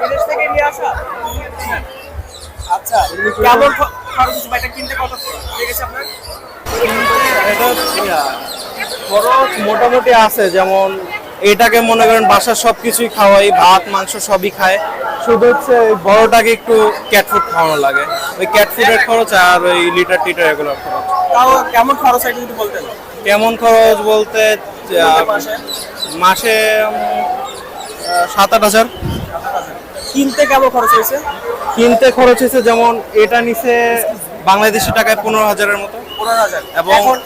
বিদেশ থেকে নিয়ে আসা? আচ্ছা কেমন খরচ হচ্ছে? বা এটা কিনতে কত লেগেছে আপনার? এটা খরচ মোটামুটি আছে যেমন এটাকে মনে করেন বাসার সব কিছুই খাওয়াই ভাত মাংস সবই খায়। শুধু হচ্ছে বড়টাকে একটু ক্যাট ফুড খাওয়ানো লাগে। ওই ক্যাট ফুডের খরচ আর ওই লিটার টিটার এগুলোর খরচ। তাও কেমন খরচ হয় যদি বলতেন? কেমন খরচ বলতে মাসে? সাত আট হাজার। কিনতে কেমন খরচ হয়েছে? কিনতে খরচ হয়েছে যেমন এটা নিচে বাংলাদেশি টাকায় পনেরো হাজারের মতো। পনেরো হাজার। এবং-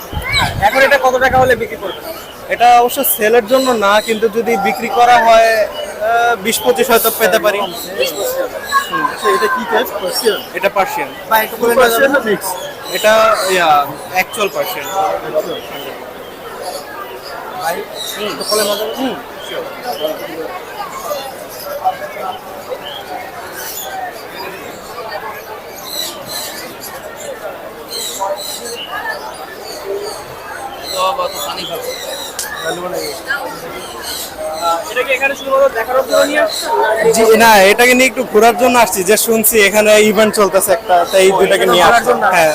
এখন এটা কত টাকা হলে বিক্রি করবেন? এটা অবশ্য সেলের জন্য না কিন্তু যদি বিক্রি করা হয় বিশ পঁচিশ হয়তো পেতে পারি। এটা কি কাজ এটা পার্সিয়ান? এটা ইয়া অ্যাকচুয়াল পার্সিয়ান এটা কি এখানে শুধুমাত্র দেখানোর জন্য নিয়ে আসছেন না জি না এটাকে নিয়ে একটু ঘোরার জন্য আসছি। যে শুনছি এখানে ইভেন্ট চলতেছে একটা তাই এই দুটাকে নিয়ে আসছি? হ্যাঁ।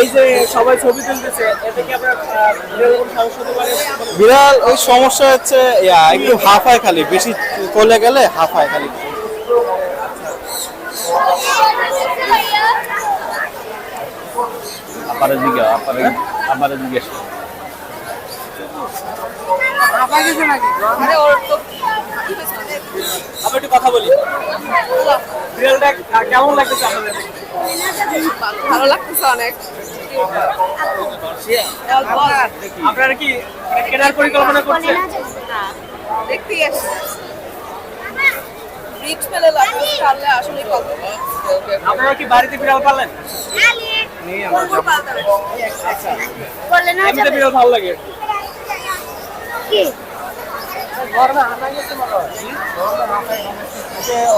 এই যে সবাই ছবি তুলতেছে এতে কি আপনার আহ, বিরল কোনো সমস্যা হতে পারে? বিড়াল ওই সমস্যা হচ্ছে ইয়া একটু হাফায় খালি বেশি কোলে গেলে হাফায় খালি। আপারে দিকে আপারে আপারে জিজ্ঞেস। করো। একটু কথা বলি। বিড়ালটা কেমন লাগতেছে আপনাদের? ভালো লাগতেছে অনেক। আপনারা কি কেনার পরিকল্পনা করছেন? দেখতেই আসছি রিক্স পেলে লাগবে তাহলে আসলে কত আপনারা কি বাড়িতে বিড়াল পালেন পালতে এমনিতে বিড়াল ভালো লাগে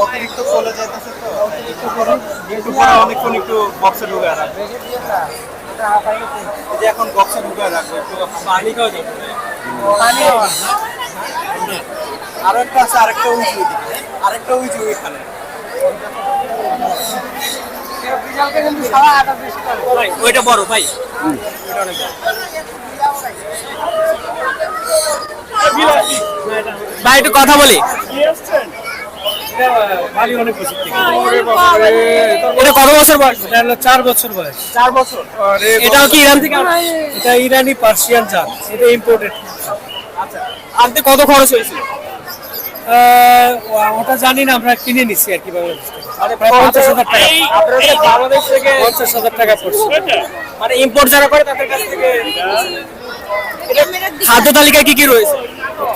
অতিরিক্ত কোলে তো। অতিরিক্ত একটু পরে অনেকক্ষণ একটু বক্সে ঢুকে রাখবে। যে এখন বক্সে ঢুকে রাখবে একটু পানি খাওয়া যাবে। আরও একটা আছে আরেকটা উঁচু আরেকটা উঁচু ওইখানে ভাই ওইটা বড়। ভাই একটু কথা বলি। এটা কত বছর বয়স? এটা হলো চার বছর। বয়স চার বছর এটাও কি ইরান থেকে? এটা ইরানি পার্সিয়ান জাত। এটা ইম্পোর্টেড আনতে কত খরচ হয়েছিল? ওটা জানি না আমরা কিনে নিচ্ছি আর কি পঞ্চাশ হাজার টাকা। আপনারা বাংলাদেশ থেকে পঞ্চাশ হাজার টাকা পড়ছে। মানে ইম্পোর্ট যারা করে তাদের কাছ থেকে? খাদ্য তালিকায় কি কি রয়েছে?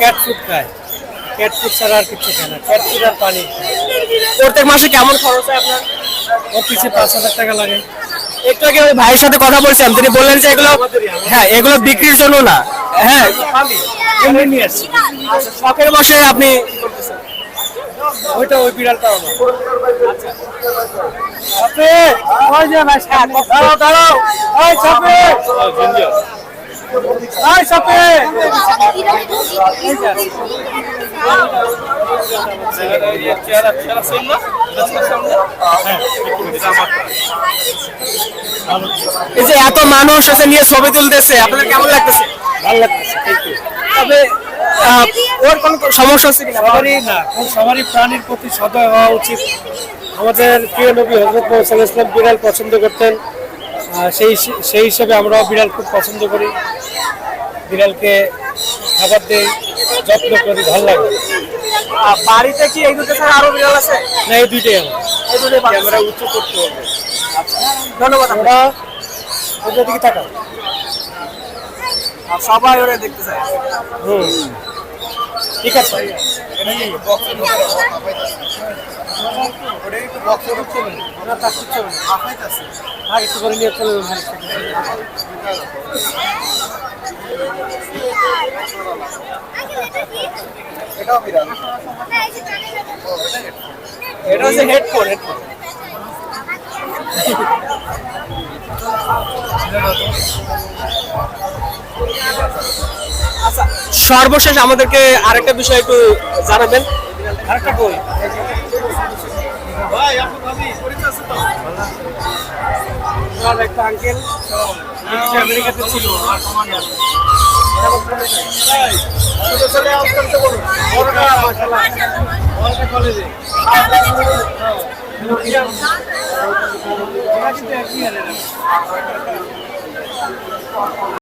ক্যাট ফুড খায়। ক্যাট ফুড ছাড়া আর কিছু খায় না। ক্যাট ফুড আর পানি। প্রত্যেক মাসে কেমন খরচ হয় আপনার? ওর পিছিয়ে পাঁচ হাজার টাকা লাগে। একটু আগে ওই ভাইয়ের সাথে কথা বলছিলাম তিনি বললেন যে এগুলো হ্যাঁ এগুলো বিক্রির জন্য না। হ্যাঁ। আচ্ছা, শখের বসে আপনি ওইটা ওই বিড়ালটা আমার। দাঁড়াও দাঁড়াও। চাপে এই যে এত মানুষ এসে নিয়ে ছবি তুলতেছে আপনাদের কেমন লাগতেছে? ভালো লাগতেছে তবে ওর কোনো সমস্যা হচ্ছে কিনা? সবারই না সবারই প্রাণীর প্রতি সদয় হওয়া উচিত। আমাদের প্রিয় নবী হজরত মোহাম্মদ ইসলাম বিড়াল পছন্দ করতেন। সেই সেই হিসেবে আমরাও বিড়াল খুব পছন্দ করি। বিড়ালকে খাবার দিই। যত্ন করি ভালো লাগে। বাড়িতে কি এই দুটো ছাড়া আরও বিড়াল আছে? না এই দুইটাই আমার। এই দুটোই ক্যামেরা উচ্চ করতে হবে। ধন্যবাদ ওরা ওদের দিকে তাকাও। সবাই ওরা দেখতে চায়। হুম। ঠিক আছে। আর একটু করে নিয়ে চলে যাবেন এটা হচ্ছে হেডফোন আচ্ছা সর্বশেষ আমাদেরকে আরেকটা বিষয় একটু জানাবেন। আরেকটা বই। আঙ্কেল আমেরিকাতে ছিল। কলেজে